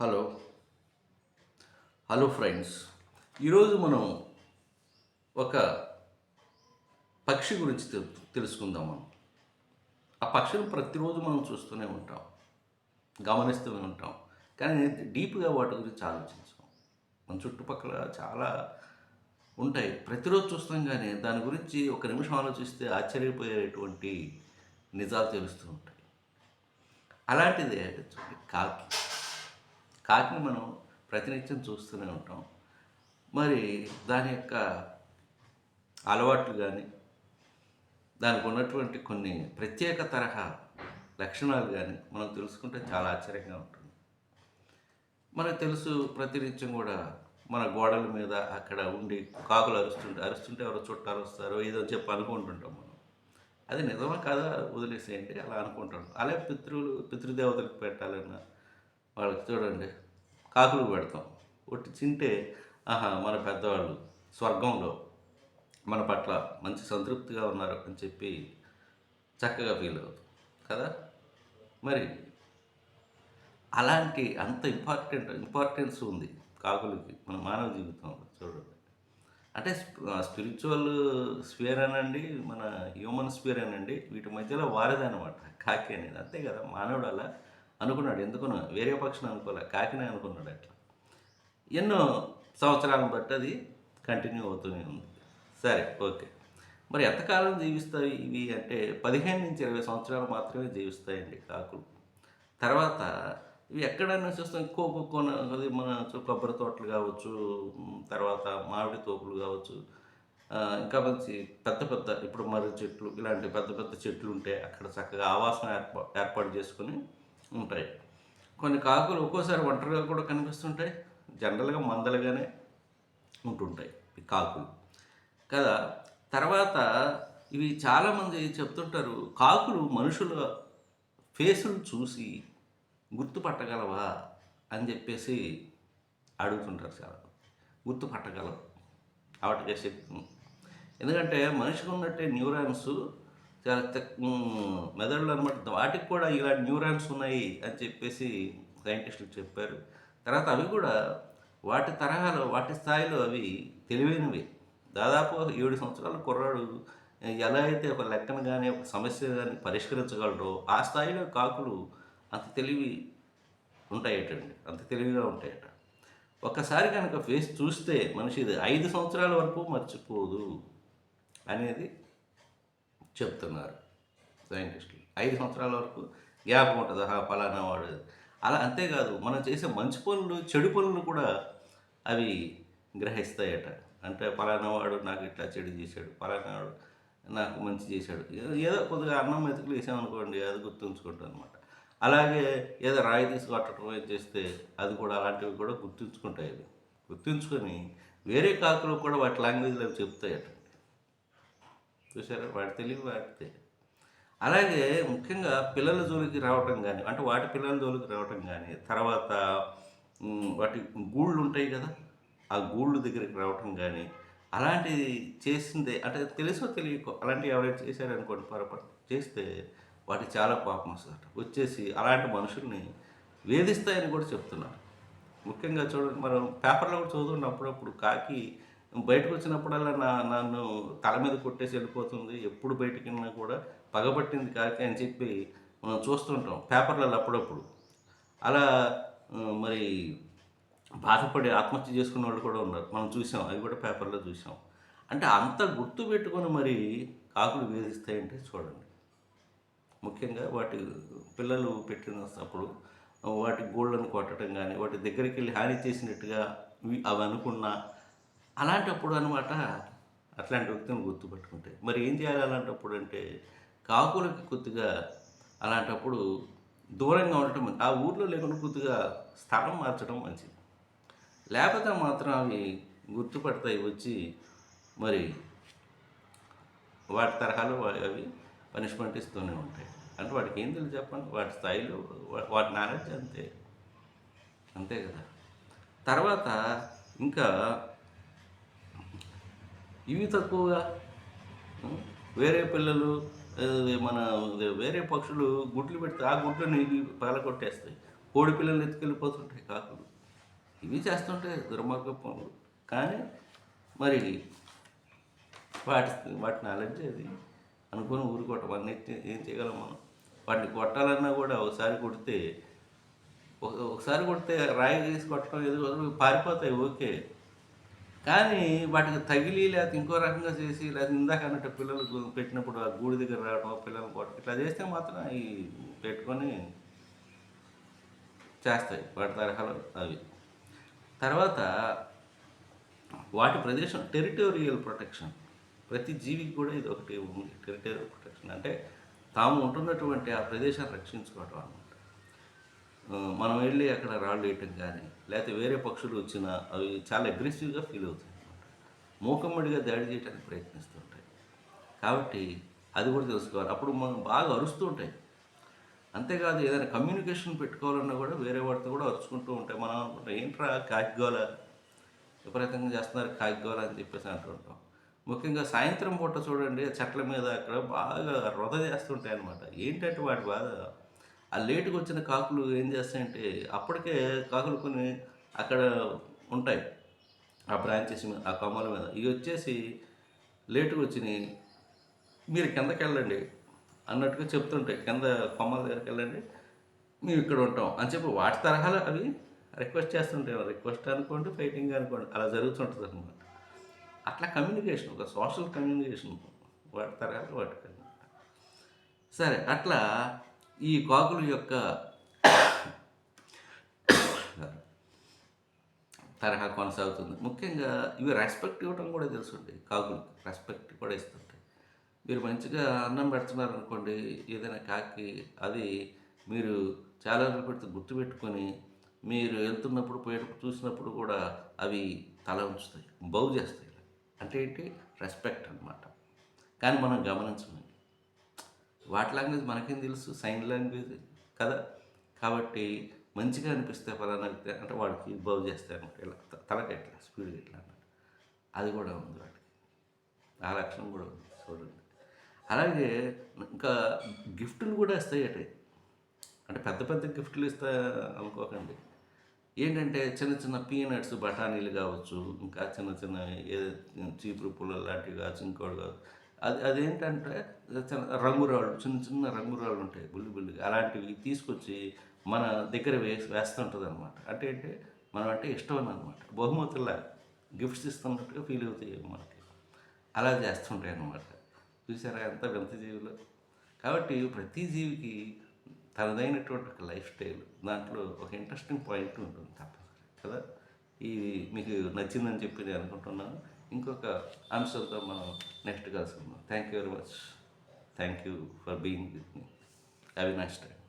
Hello. Hello friends. ఈరోజు మనం ఒక పక్షి గురించి తెలు తెలుసుకుందాం మనం. ఆ పక్షులు ప్రతిరోజు మనం చూస్తూనే ఉంటాం. గమనిస్తూనే ఉంటాం. కానీ డీప్గా వాటి గురించి ఆలోచించాం మన చుట్టుపక్కల చాలా ఉంటాయి. ప్రతిరోజు చూస్తాం కానీ దాని గురించి ఒక నిమిషం ఆలోచిస్తే ఆశ్చర్యపోయేటువంటి నిజాలు తెలుస్తూ ఉంటాయి. అలాంటిదే కాకి. కాకిని మనం ప్రతినిత్యం చూస్తూనే ఉంటాం. మరి దాని యొక్క అలవాట్లు కానీ దానికి ఉన్నటువంటి కొన్ని ప్రత్యేక తరహా లక్షణాలు కానీ మనం తెలుసుకుంటే చాలా ఆశ్చర్యంగా ఉంటుంది. మనకు తెలుసు ప్రతినిత్యం కూడా మన గోడల మీద అక్కడ ఉండి కాకులు అరుస్తుంటే అరుస్తుంటే ఎవరో చుట్టాలు వస్తారో ఏదో చెప్పి అనుకుంటుంటాం మనం. అది నిజమా కాదా వదిలేసేయండి అలా అనుకుంటాం. అలాగే పితృలు పితృదేవతలకు పెట్టాలన్నా వాళ్ళకి చూడండి కాకులు పెడతాం. ఒట్టి తింటే ఆహా మన పెద్దవాళ్ళు స్వర్గంలో మన పట్ల మంచి సంతృప్తిగా ఉన్నారు అని చెప్పి చక్కగా ఫీల్ అవుతాం. కదా? మరి అలాంటి అంత ఇంపార్టెంట్ ఇంపార్టెన్స్ ఉంది కాకులకి మన మానవ జీవితంలో చూడండి. అంటే స్పిరిచువల్ స్పియర్ అనండి మన హ్యూమన్ స్పియర్ అనండి వీటి మధ్యలో వారధి అనమాట కాకి అనేది అంతే కదా మానవుడు అలా అనుకున్నాడు. ఎందుకున్నా? వేరే పక్షం అనుకోలే. కాకినే అనుకున్నాడు అట్లా. ఎన్నో సంవత్సరాలను బట్టి అది కంటిన్యూ అవుతూనే ఉంది. సరే ఓకే. మరి ఎంతకాలం జీవిస్తాయి ఇవి? అంటే పదిహేను నుంచి ఇరవై సంవత్సరాలు మాత్రమే జీవిస్తాయండి కాకులు. తర్వాత ఇవి ఎక్కడైనా చూస్తాం. కోకో అది మన కొబ్బరి తోటలు కావచ్చు తర్వాత మామిడి తోపులు కావచ్చు ఇంకా మంచి పెద్ద పెద్ద ఇప్పుడు మర్రి చెట్లు ఇలాంటి పెద్ద పెద్ద చెట్లు ఉంటే అక్కడ చక్కగా ఆవాసం ఏర్పా ఏర్పాటు చేసుకుని ఉంటాయి. కొన్ని కాకులు ఒక్కోసారి ఒంటరిగా కూడా కనిపిస్తుంటాయి. జనరల్గా మందలుగానే ఉంటుంటాయి ఈ కాకులు. కదా తర్వాత ఇవి చాలామంది చెప్తుంటారు కాకులు మనుషుల ఫేసులు చూసి గుర్తుపట్టగలవా? అని చెప్పేసి అడుగుతుంటారు చాలా గుర్తుపట్టగలవు. వాటికే శక్తి ఎందుకంటే మనిషికి ఉన్నట్టే న్యూరాన్స్ చాలా మెదడులో అనమాట వాటికి కూడా ఇలాంటి న్యూరాన్స్ ఉన్నాయి అని చెప్పేసి సైంటిస్టులు చెప్పారు. తర్వాత అవి కూడా వాటి తరహాలో వాటి స్థాయిలో అవి తెలివైనవి. దాదాపు ఏడు సంవత్సరాల కుర్రాడు ఎలా అయితే ఒక లెక్కను కానీ ఒక సమస్య కానీ పరిష్కరించగలరో ఆ స్థాయిలో కాకులు అంత తెలివి ఉంటాయటండి. అంత తెలివిగా ఉంటాయట. ఒక్కసారి కనుక ఫేస్ చూస్తే మనిషిది ఐదు సంవత్సరాల వరకు మర్చిపోదు అనేది చెప్తున్నారు సైంటిస్టులు. ఐదు సంవత్సరాల వరకు గ్యాప్ ఉంటుంది. ఆహా ఫలానా వాడు. అలా అంతేకాదు మనం చేసే మంచి పనులు చెడు పనులు కూడా అవి గ్రహిస్తాయట. అంటే ఫలానా వాడు నాకు ఇట్లా చెడు చేశాడు ఫలానా వాడు నాకు మంచి చేశాడు. ఏదో- ఏదో కొద్దిగా అన్నం మెతుకులు వేసామనుకోండి అది గుర్తుంచుకుంటాం అనమాట అలాగే ఏదో రాయి తీసి కొట్టడం చేస్తే అది కూడా అలాంటివి కూడా గుర్తుంచుకుంటాయి గుర్తుంచుకొని వేరే కాకులు కూడా వాటి లాంగ్వేజ్లో చెప్తాయట. చూసారా వాటి తెలివి వాడితే. అలాగే ముఖ్యంగా పిల్లల జోలికి రావటం కానీ అంటే వాటి పిల్లల జోలికి రావటం కానీ తర్వాత వాటి గూళ్ళు ఉంటాయి కదా ఆ గూళ్ళు దగ్గరికి రావటం కానీ అలాంటిది చేసిందే అంటే తెలుసో తెలియకో అలాంటివి ఎవరైనా చేశారనుకోండి పొరపాటు చేస్తే వాటికి చాలా పాపం వస్తుందట. వచ్చేసి అలాంటి మనుషుల్ని వేధిస్తాయని కూడా చెప్తున్నారు. ముఖ్యంగా చూడండి మనం పేపర్లో కూడా చదువుకున్నప్పుడప్పుడు కాకి బయటకు వచ్చినప్పుడల్లా నా నన్ను తల మీద కొట్టేసి వెళ్ళిపోతుంది. ఎప్పుడు బయటికి వెళ్ళినా కూడా పగబట్టింది కాకి అని చెప్పి మనం చూస్తుంటాం పేపర్లలో అప్పుడప్పుడు. అలా మరి బాధపడి ఆత్మహత్య చేసుకున్న వాళ్ళు కూడా ఉన్నారు. మనం చూసాం అవి కూడా పేపర్లో చూసాం. అంటే అంత గుర్తు పెట్టుకొని మరి కాకులు వేధిస్తాయంటే చూడండి. ముఖ్యంగా వాటి పిల్లలు పెట్టినప్పుడు వాటి గోళ్ళను కొట్టడం కానీ వాటి దగ్గరికి వెళ్ళి హాని చేసినట్టుగా అవి అనుకున్నా అలాంటప్పుడు అనమాట అట్లాంటి వ్యక్తిని గుర్తుపెట్టుకుంటాయి మరి ఏం చేయాలి అలాంటప్పుడు అంటే కాకులకి కొద్దిగా అలాంటప్పుడు దూరంగా ఉండటం ఆ ఊర్లో లేకుండా కొద్దిగా స్థలం మార్చడం మంచిది. లేకపోతే మాత్రం అవి గుర్తుపడతాయి వచ్చి మరి వాటి తరహాలో అవి పనిష్మెంట్ ఇస్తూనే ఉంటాయి. అంటే వాటికి ఏం తెలియదు చెప్పండి? వాటి స్థాయిలో వా- వాటి నాలెడ్జ్ అంతే. అంతే కదా. తర్వాత ఇంకా ఇవి తక్కువగా వేరే పిల్లలు మన వేరే పక్షులు గుడ్లు పెడితే ఆ గుడ్లను ఇవి పగలగొట్టేస్తాయి. కోడి పిల్లలు ఎత్తుకెళ్ళిపోతుంటాయి కాకులు. ఇవి చేస్తుంటాయి దుర్మార్గ పనులు కానీ మరి వాటి వాటి నాలెడ్జ్ అది. అనుకుని ఊరుకోవటం. అన్నీ ఏం చేయగలం మనం? వాటిని కొట్టాలన్నా కూడా ఒకసారి కొడితే ఒక- ఒకసారి కొడితే రాయి తీసి కొట్టడం ఏదో పారిపోతాయి. ఓకే. కానీ వాటికి తగిలి లేకపోతే ఇంకో రకంగా చేసి లేకపోతే ఇందాక అన్నట్టు పిల్లలు పెట్టినప్పుడు ఆ గూడి దగ్గర రావడం పిల్లలు కొట్టడం ఇట్లా చేస్తే మాత్రం అవి పెట్టుకొని చేస్తాయి వాటి తరహాలో అవి. తర్వాత వాటి ప్రదేశం టెరిటోరియల్ ప్రొటెక్షన్. ప్రతి జీవికి కూడా ఇది ఒకటి ఉంది టెరిటోరియల్ ప్రొటెక్షన్. అంటే తాము ఉంటున్నటువంటి ఆ ప్రదేశాన్ని రక్షించుకోవటం అన్నమాట. మనం వెళ్ళి అక్కడ రాళ్ళు వేయటం కానీ లేకపోతే వేరే పక్షులు వచ్చినా అవి చాలా అగ్రెసివ్గా ఫీల్ అవుతాయి అనమాట మూకమ్మడిగా దాడి చేయడానికి ప్రయత్నిస్తుంటాయి. కాబట్టి అది కూడా తెలుసుకోవాలి. అప్పుడు మనం బాగా అరుస్తుంటాయి. అంతేకాదు ఏదైనా కమ్యూనికేషన్ పెట్టుకోవాలన్నా కూడా వేరే వాడితో కూడా అరుచుకుంటూ ఉంటాయి. మనం అనుకుంటాం ఏంట్రా కాకిగోల విపరీతంగా చేస్తున్నారు కాకిగోల అని చెప్పేసి అంటుంటాం. ముఖ్యంగా సాయంత్రం పూట చూడండి చెట్ల మీద అక్కడ బాగా వృధ చేస్తుంటాయి అనమాట ఏంటంటే వాటి బాధ? ఆ లేటుకు వచ్చిన కాకులు ఏం చేస్తాయంటే అప్పటికే కాకులు కొన్ని అక్కడ ఉంటాయి. ఆ బ్రాంచెస్ మీద ఆ కొమ్మల మీద. ఇవి వచ్చేసి లేటుగా వచ్చినాయి. మీరు కిందకి వెళ్ళండి అన్నట్టుగా చెప్తుంటాయి. కింద కొమ్మల దగ్గరికి వెళ్ళండి మేము ఇక్కడ ఉంటాం అని చెప్పి వాటి తరహాలు అవి రిక్వెస్ట్ చేస్తుంటాయి. రిక్వెస్ట్ అనుకోండి ఫైటింగ్ అనుకోండి అలా జరుగుతుంటుంది అనమాట అట్లా కమ్యూనికేషన్ ఒక సోషల్ కమ్యూనికేషన్ వాటి తరహాలు వాటికి. సరే అట్లా ఈ కాకుల యొక్క తరహా కొనసాగుతుంది. ముఖ్యంగా ఇవి రెస్పెక్ట్ ఇవ్వడం కూడా తెలుసుండి కాకులు రెస్పెక్ట్ కూడా ఇస్తుంటాయి. మీరు మంచిగా అన్నం పెడుతున్నారు అనుకోండి ఏదైనా కాకి అది మీరు చాలా రోజులు పెడితే గుర్తుపెట్టుకొని మీరు వెళ్తున్నప్పుడు పోయేటప్పుడు చూసినప్పుడు కూడా అవి తల ఉంచుతాయి బౌ చేస్తాయి. అంటే ఏంటి? రెస్పెక్ట్ అన్నమాట. కానీ మనం గమనించము వాటి లాంగ్వేజ్ మనకేం తెలుసు? సైన్ లాంగ్వేజ్ కదా? కాబట్టి మంచిగా అనిపిస్తే ఫలానా అంటే వాడికి బౌ చేస్తాయి అనమాట. ఇలా తలకి ఎట్లా స్పీడ్గా ఎట్లా అన్నట్టు అది కూడా ఉంది వాడికి. ఆ లక్షణం కూడా ఉంది చూడండి. అలాగే ఇంకా గిఫ్టులు కూడా ఇస్తాయి అటే అంటే పెద్ద పెద్ద గిఫ్ట్లు ఇస్తా అనుకోకండి. ఏంటంటే చిన్న చిన్న పీనట్స్ బఠానీలు కావచ్చు ఇంకా చిన్న చిన్న ఏ చీపురు పుల్ల లాంటివి కావచ్చు ఇంకోటి కావచ్చు. అది అదేంటంటే రంగురాళ్ళు చిన్న చిన్న రంగురాళ్ళు ఉంటాయి బుల్లి బుల్లిగా. అలాంటివి తీసుకొచ్చి మన దగ్గర వేసి వేస్తుంటుంది అనమాట అంటే అంటే మనం అంటే ఇష్టం అనమాట బహుమతుల్లా గిఫ్ట్స్ ఇస్తున్నట్టుగా ఫీల్ అవుతాయి మనకి. అలా చేస్తుంటాయి అనమాట చూసారా ఎంత వింత జీవులు. కాబట్టి ప్రతి జీవికి తనదైనటువంటి ఒక లైఫ్ స్టైల్ దాంట్లో ఒక ఇంట్రెస్టింగ్ పాయింట్ ఉంటుంది తప్పనిసరి కదా? ఇది మీకు నచ్చిందని చెప్పి నేను అనుకుంటున్నాను. ఇంకొక అంశంతో మనం నెక్స్ట్ కలుసుకుందాం Thank you very much. Thank you for being with me. Have a nice time.